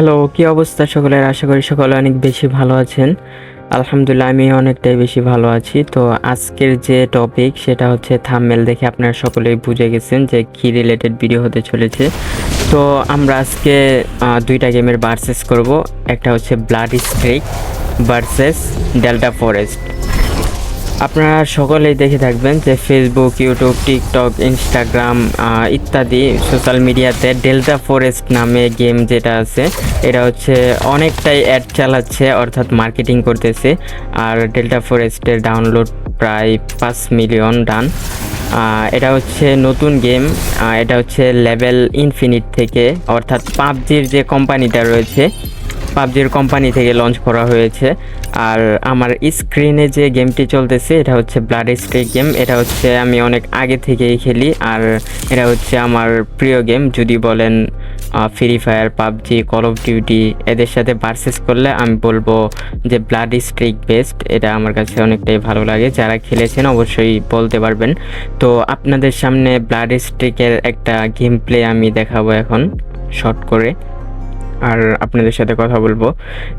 Hello, কি অবস্থা সকলের? আশা করি সকলে অনেক বেশি ভালো আছেন। আলহামদুলিল্লাহ আমি অনেকটাই বেশি ভালো আছি। তো আজকের যে টপিক সেটা হচ্ছে থামমেল দেখে আপনারা সকলেই বুঝে গেছেন যে কি রিলেটেড ভিডিও হতে চলেছে। তো আমরা আজকে দুইটা গেমের ভার্সেস করব। একটা হচ্ছে Blood Strike versus Delta Forest আপনারা সকলেই দেখে থাকবেন যে ফেসবুক ইউটিউব টিকটক ইনস্টাগ্রাম ইত্যাদি সোশ্যাল মিডিয়াতে ডেল্টা ফরেস্ট নামে গেম যেটা আছে, এটা হচ্ছে অনেকটাই অ্যাড চালাচ্ছে, অর্থাৎ মার্কেটিং করতেছে। আর ডেল্টা ফরেস্টের ডাউনলোড প্রায় পাঁচ মিলিয়ন ডান এটা হচ্ছে নতুন গেম এটা হচ্ছে লেভেল ইনফিনিট থেকে, অর্থাৎ পাবজির যে কোম্পানিটা রয়েছে পাবজির কোম্পানি থেকে লঞ্চ করা হয়েছে। আর আমার স্ক্রিনে যে গেমটি চলতেছে, এটা হচ্ছে ব্লাড স্ট্রিক গেম এটা হচ্ছে আমি অনেক আগে থেকেই খেলি, আর এটা হচ্ছে আমার প্রিয় গেম যদি বলেন Free Fire PUBG Call of Duty এদের সাথে ভার্সেস করলে আমি বলব যে ব্লাড স্ট্রিক বেস্ট এটা আমার কাছে অনেকটাই ভালো লাগে। যারা খেলেছেন অবশ্যই বলতে পারবেন। তো আপনাদের সামনে ব্লাড স্ট্রিকের একটা গেম প্লে আমি দেখাবো এখন শর্ট করে। আর আপনাদের সাথে কথা বলব।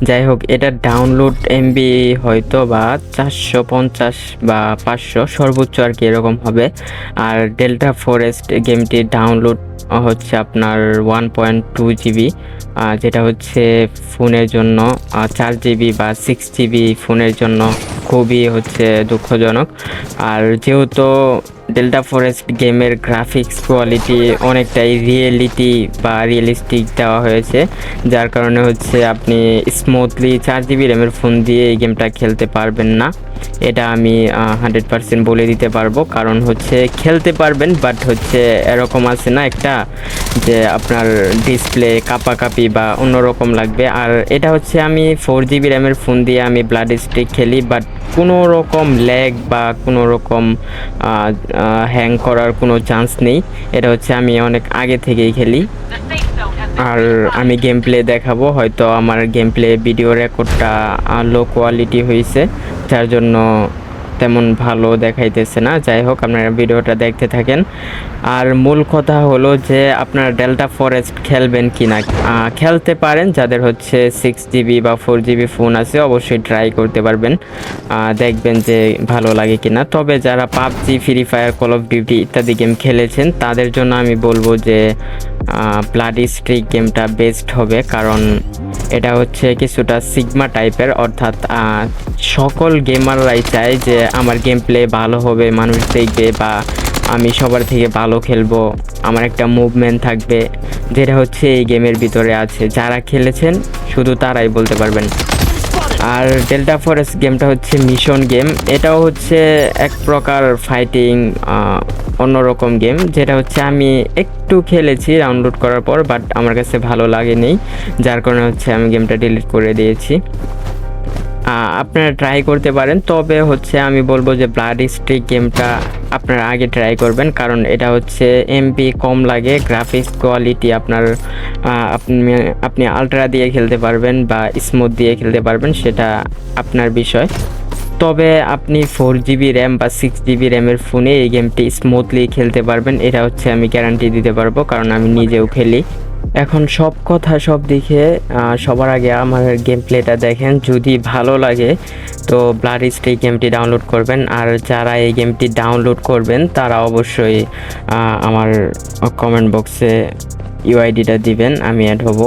যাই হোক, এটা ডাউনলোড এমবি হয়তো বা চারশো পঞ্চাশ বা পাঁচশো সর্বোচ্চ আর কি এরকম হবে। আর ডেল্টা ফরেস্ট গেমটি ডাউনলোড হচ্ছে আপনার ওয়ান পয়েন্ট টু জিবি যেটা হচ্ছে ফোনের জন্য চার জিবি বা সিক্স জিবি ফোনের জন্য খুবই হচ্ছে দুঃখজনক। আর যেহেতু ডেল্টা ফরেস্ট গেমের গ্রাফিক্স কোয়ালিটি অনেকটাই রিয়েলিটি বা রিয়েলিস্টিক দেওয়া হয়েছে, যার কারণে হচ্ছে আপনি স্মুথলি চার জিবি র্যামের ফোন দিয়ে এই গেমটা খেলতে পারবেন না। এটা আমি হান্ড্রেড পার্সেন্ট বলে দিতে পারব। কারণ হচ্ছে খেলতে পারবেন বাট হচ্ছে এরকম আছে না একটা যে আপনার ডিসপ্লে কাপাকাপি বা অন্যরকম লাগবে। আর এটা হচ্ছে আমি ফোর জিবি র্যামের ফোন দিয়ে আমি ব্লাড স্টিক খেলি বাট কোনো রকম ল্যাগ বা কোনো রকম হ্যাং করার কোনো চান্স নেই। এটা হচ্ছে আমি অনেক আগে থেকেই খেলি। আর আমি গেম প্লে দেখাবো, হয়তো আমার গেম প্লে ভিডিও রেকর্ডটা লো কোয়ালিটি হয়েছে যার জন্য তেমন ভালো দেখাইতেছে না। যাই হোক, আপনারা ভিডিওটা দেখতে থাকেন। আর মূল কথা হলো যে, আপনারা ডেল্টা ফরেস্ট খেলবেন কি না খেলতে পারেন। যাদের হচ্ছে সিক্স জিবি বা ফোর জিবি ফোন আছে, অবশ্যই ট্রাই করতে পারবেন। দেখবেন যে ভালো লাগে কিনা। তবে যারা PUBG Free Fire Call of Duty ইত্যাদি গেম খেলেছেন, তাদের জন্য আমি বলব যে ব্লাডি স্ট্রিক গেমটা বেস্ট হবে, কারণ এটা হচ্ছে কিছুটা সিগমা টাইপের অর্থাৎ সকল গেমাররাই চায় যে আমার গেম প্লে ভালো হবে, মানুষ দেখবে বা আমি সবার থেকে ভালো খেলব, আমার একটা মুভমেন্ট থাকবে, যেটা হচ্ছে এই গেমের ভিতরে আছে। যারা খেলেছেন, শুধু তারাই বলতে পারবেন। আর ডেল্টা ফরেস্ট গেমটা হচ্ছে মিশন গেম এটাও হচ্ছে এক প্রকার ফাইটিং অন্যরকম গেম যেটা হচ্ছে আমি একটু খেলেছি ডাউনলোড করার পর বাট আমার কাছে ভালো লাগেনি, যার কারণে হচ্ছে আমি গেমটা ডিলিট করে দিয়েছি। আপনারা ট্রাই করতে পারেন, তবে হচ্ছে আমি বলব যে ব্লাড স্ট্রিক গেমটা আপনারা আগে ট্রাই করবেন, কারণ এটা হচ্ছে এমপি কম লাগে গ্রাফিক্স কোয়ালিটি আপনার আপনি আপনি আলট্রা দিয়ে খেলতে পারবেন বা স্মুথ দিয়ে খেলতে পারবেন, সেটা আপনার বিষয়। তবে আপনি ফোর জিবি র্যাম বা সিক্স জিবি র্যামের ফোনে এই গেমটি স্মুথলি খেলতে পারবেন। এটা হচ্ছে আমি গ্যারান্টি দিতে পারব, কারণ আমি নিজেও খেলি। এখন সব কথা সব দিকে সবার আগে আমার গেম প্লেটা দেখেন। যদি ভালো লাগে, তো ব্লাড এই গেমটি ডাউনলোড করবেন। আর যারা এই গেমটি ডাউনলোড করবেন, তারা অবশ্যই আমার কমেন্ট বক্সে ইউআইডিটা দিবেন। আমি অ্যাড হব,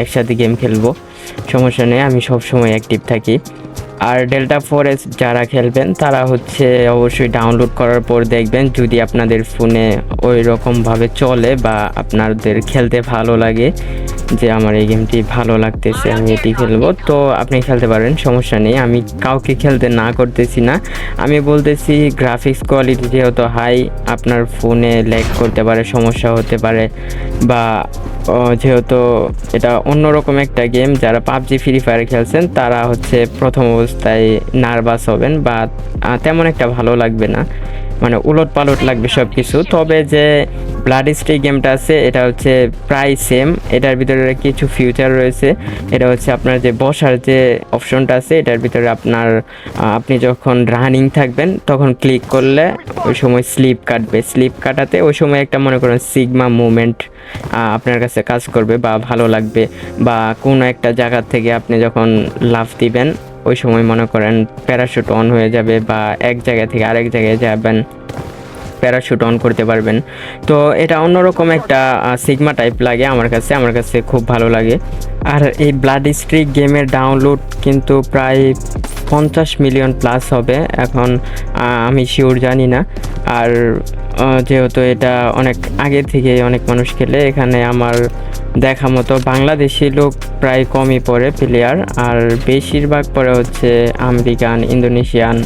একসাথে গেম খেলব। সমস্যা নেই, আমি সবসময় অ্যাক্টিভ থাকি। আর ডেল্টা ফরেস্ট যারা খেলবেন, তারা হচ্ছে অবশ্যই ডাউনলোড করার পর দেখবেন, যদি আপনাদের ফোনে ওই রকমভাবে চলে বা আপনাদের খেলতে ভালো লাগে, যে আমার এই গেমটি ভালো লাগতেছে, আমি এটি খেলব, তো আপনি খেলতে পারেন, সমস্যা নেই। আমি কাউকে খেলতে না করতেছি না। আমি বলতেছি গ্রাফিক্স কোয়ালিটি যেহেতু হাই আপনার ফোনে ল্যাগ করতে পারে, সমস্যা হতে পারে, বা যেহেতু এটা অন্যরকম একটা গেম, যারা পাবজি ফ্রি ফায়ার খেলছেন, তারা হচ্ছে প্রথম অবস্থায় নার্ভাস হবেন বা তেমন একটা ভালো লাগবে না। মানে উলট পালট লাগবে সব কিছু তবে যে ব্লাড স্ট্রিক গেমটা আছে, এটা হচ্ছে প্রায় সেম এটার ভিতরে কিছু ফিউচার রয়েছে। এটা হচ্ছে আপনার যে বসার যে অপশনটা আছে, এটার ভিতরে আপনার আপনি যখন রানিং থাকবেন, তখন ক্লিক করলে ওই সময় স্লিপ কাটবে। স্লিপ কাটাতে ওই সময় একটা মনে করেন সিগমা মুভমেন্ট আপনার কাছে কাজ করবে বা ভালো লাগবে। বা কোনো একটা জায়গা থেকে আপনি যখন লাফ দিবেন ওই সময় মনে করেন প্যারাশুট অন হয়ে যাবে বা এক জায়গা থেকে আরেক জায়গায় যাবেন প্যারাশুট অন করতে পারবেন। তো এটা অন্যরকম একটা সিগমা টাইপ লাগে আমার কাছে আমার কাছে খুব ভালো লাগে। আর এই ব্লাড স্ট্রিক গেমের ডাউনলোড কিন্তু প্রায় পঞ্চাশ মিলিয়ন প্লাস হবে। এখন আমি শিওর জানি না। আর যেহেতু এটা অনেক আগে থেকে অনেক মানুষ খেলে, এখানে আমার দেখা মতো বাংলাদেশি লোক প্রায় কমই পড়ে প্লেয়ার আর বেশিরভাগ পরে হচ্ছে আমেরিকান, ইন্দোনেশিয়ান,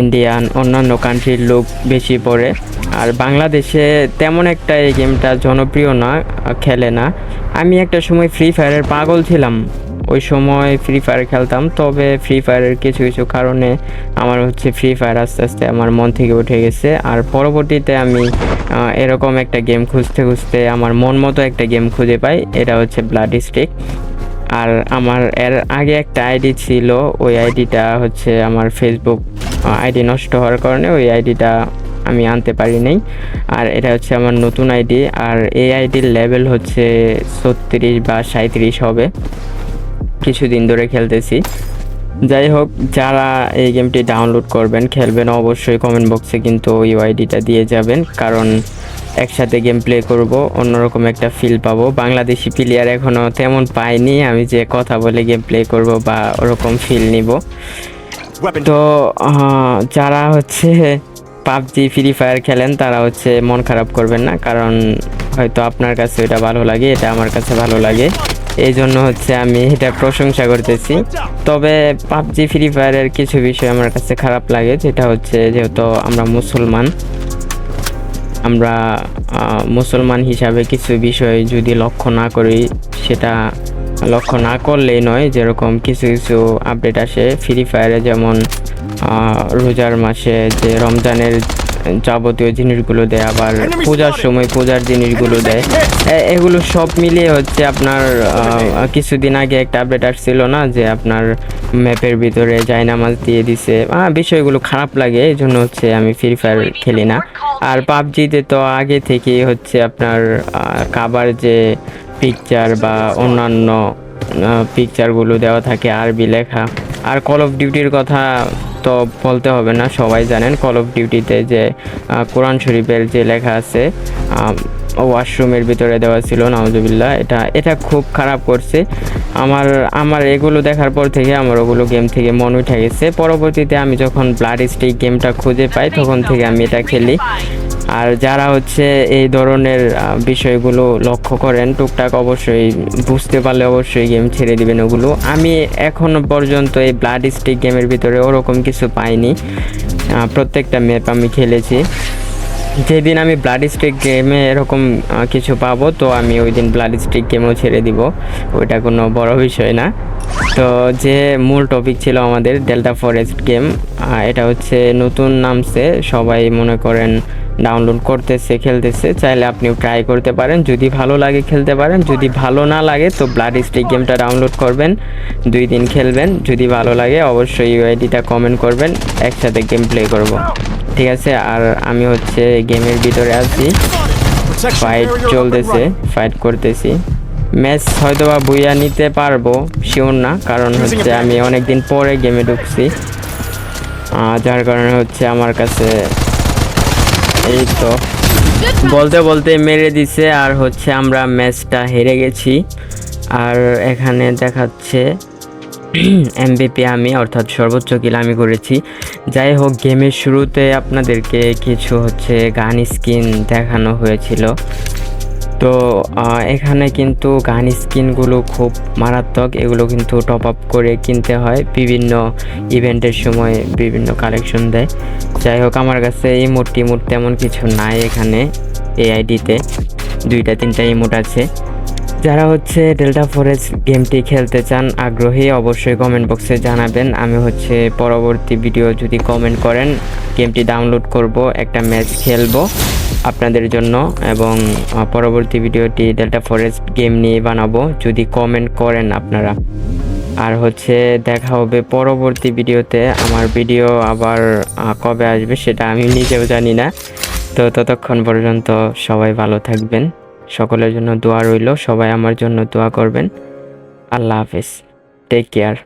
ইন্ডিয়ান, অন্যান্য কান্ট্রির লোক বেশি পড়ে। আর বাংলাদেশে তেমন একটা এই গেমটা জনপ্রিয় না, খেলে না। আমি একটা সময় ফ্রি ফায়ারের পাগল ছিলাম। ওই সময় ফ্রি ফায়ার খেলতাম, তবে ফ্রি ফায়ারের কিছু কিছু কারণে আমার হচ্ছে ফ্রি ফায়ার আস্তে আস্তে আমার মন থেকে উঠে গেছে। আর পরবর্তীতে আমি এরকম একটা গেম খুঁজতে খুঁজতে আমার মন মতো একটা গেম খুঁজে পাই, এটা হচ্ছে ব্লাড স্টিক আর আমার, এর আগে একটা আইডি ছিল, ওই আইডিটা হচ্ছে আমার ফেসবুক আইডি নষ্ট হওয়ার কারণে ওই আইডিটা আমি আনতে পারি নাই। আর এটা হচ্ছে আমার নতুন আইডি আর এই আইডির লেভেল হচ্ছে ছত্রিশ বা সাঁত্রিশ হবে। কিছুদিন ধরে খেলতেছি। যাই হোক যারা এই গেমটি ডাউনলোড করবেন খেলবেন অবশ্যই কমেন্ট বক্সে কিন্তু ওই আইডিটা দিয়ে যাবেন। কারণ একসাথে গেম প্লে করব অন্যরকম একটা ফিল পাবো। বাংলাদেশি প্লেয়ার এখনও তেমন পাইনি আমি যে কথা বলে গেম প্লে করব বা ওরকম ফিল নিব। তো যারা হচ্ছে পাবজি ফ্রি ফায়ার খেলেন তারা হচ্ছে মন খারাপ করবেন না। কারণ হয়তো আপনার কাছে এটা ভালো লাগে এটা আমার কাছে ভালো লাগে। এই জন্য হচ্ছে আমি এটা প্রশংসা করতেছি। তবে পাবজি ফ্রি ফায়ারের কিছু বিষয় আমার কাছে খারাপ লাগে, যেটা হচ্ছে যেহেতু আমরা মুসলমান আমরা মুসলমান হিসাবে কিছু বিষয় যদি লক্ষ্য না করি, সেটা লক্ষ্য না করলেই নয়, যেরকম কিছু কিছু আপডেট আসে। ফ্রি ফায়ারে যেমন রোজার মাসে যে রমজানের যাবতীয় জিনিসগুলো দেয় আবার পূজার সময় পূজার জিনিসগুলো দেয়। এগুলো সব মিলিয়ে হচ্ছে আপনার কিছুদিন আগে একটা আপডেট আসছিল না যে আপনার ম্যাপের ভিতরে জায়নামাজ দিয়ে দিছে। আহ, বিষয়গুলো খারাপ লাগে এই জন্য হচ্ছে আমি ফ্রি ফায়ার খেলি না। আর পাবজিতে তো আগে থেকেই হচ্ছে আপনার কাবার যে পিকচার বা অন্যান্য পিকচারগুলো দেওয়া থাকে আরবি লেখা। আর কল অফ ডিউটির কথা তো বলতে হবে না, সবাই জানেন কল অফ ডিউটিতে যে কোরআন শরীফের যে লেখা আছে ওয়াশরুমের ভিতরে দেওয়া ছিল নামজুবিল্লা এটা এটা খুব খারাপ করছে। আমার আমার এগুলো দেখার পর থেকে আমার ওগুলো গেম থেকে মন উঠে গেছে। পরবর্তীতে আমি যখন ব্লাড স্টিক গেমটা খুঁজে পাই, তখন থেকে আমি এটা খেলি। আর যারা হচ্ছে এই ধরনের বিষয়গুলো লক্ষ্য করেন, টুকটাক অবশ্যই বুঝতে পারলে অবশ্যই গেম ছেড়ে দিবেন ওগুলো। আমি এখনও পর্যন্ত এই ব্লাড স্টিক গেমের ভিতরে ওরকম কিছু পাইনি। প্রত্যেকটা ম্যাপ আমি খেলেছি। যেদিন আমি ব্লাড স্ট্রিক গেমে এরকম কিছু পাবো, তো আমি ওই দিন ব্লাড স্ট্রিক গেমও ছেড়ে দিব। ওইটা কোনো বড় বিষয় না। তো যে মূল টপিক ছিল আমাদের ডেল্টা ফরেস্ট গেম এটা হচ্ছে নতুন নামছে। সবাই মনে করেন ডাউনলোড করতেছে, খেলতেছে, চাইলে আপনিও ট্রাই করতে পারেন। যদি ভালো লাগে খেলতে পারেন, যদি ভালো না লাগে তো ব্লাড স্ট্রিক গেমটা ডাউনলোড করবেন, দুই দিন খেলবেন। যদি ভালো লাগে অবশ্যই ইউআইডিটা কমেন্ট করবেন, একসাথে গেম প্লে করব। ঠিক আছে, আর আমি হচ্ছে গেমের ভিতরে আছি। ফাইট চলতেছে. ফাইট করতেছি। ম্যাচ হয়তো বা বুইয়া নিতে পারব শিওর না, কারণ হচ্ছে আমি অনেক দিন পরে গেমে ঢুকছি। যার কারণে হচ্ছে আমার কাছে এই তো বলতে বলতে মেরে দিছে, আর হচ্ছে আমরা ম্যাচটা হেরে গেছি। আর এখানে দেখাচ্ছে এমবিপি আমি, অর্থাৎ সর্বোচ্চ কিল আমি করেছি। যাই হোক গেমের শুরুতে আপনাদেরকে কিছু হচ্ছে গান স্কিন দেখানো হয়েছিল। তো এখানে কিন্তু গান স্কিনগুলো খুব মারাত্মক। এগুলো কিন্তু টপ আপ করে কিনতে হয়। বিভিন্ন ইভেন্টের সময় বিভিন্ন কালেকশন দেয়। যাই হোক, আমার কাছে ইমোট টিমোট তেমন কিছু নাই এখানে এই আইডিতে দুইটা, তিনটা ইমোট আছে। যারা হচ্ছে ডেল্টা ফরেস্ট গেমটি খেলতে চান আগ্রহী, অবশ্যই কমেন্ট বক্সে জানাবেন। আমি হচ্ছে পরবর্তী ভিডিও যদি কমেন্ট করেন গেমটি ডাউনলোড করব, একটা ম্যাচ খেলব। আপনাদের জন্য এবং পরবর্তী ভিডিওটি ডেল্টা ফরেস্ট গেম নিয়ে বানাবো। যদি কমেন্ট করেন আপনারা। আর হচ্ছে, দেখা হবে পরবর্তী ভিডিওতে। আমার ভিডিও আবার কবে আসবে সেটা আমি নিজেও জানি না। তো ততক্ষণ পর্যন্ত সবাই ভালো থাকবেন। সকলের জন্য দোয়া রইল। সবাই আমার জন্য দোয়া করবেন। আল্লাহ হাফেজ। Take care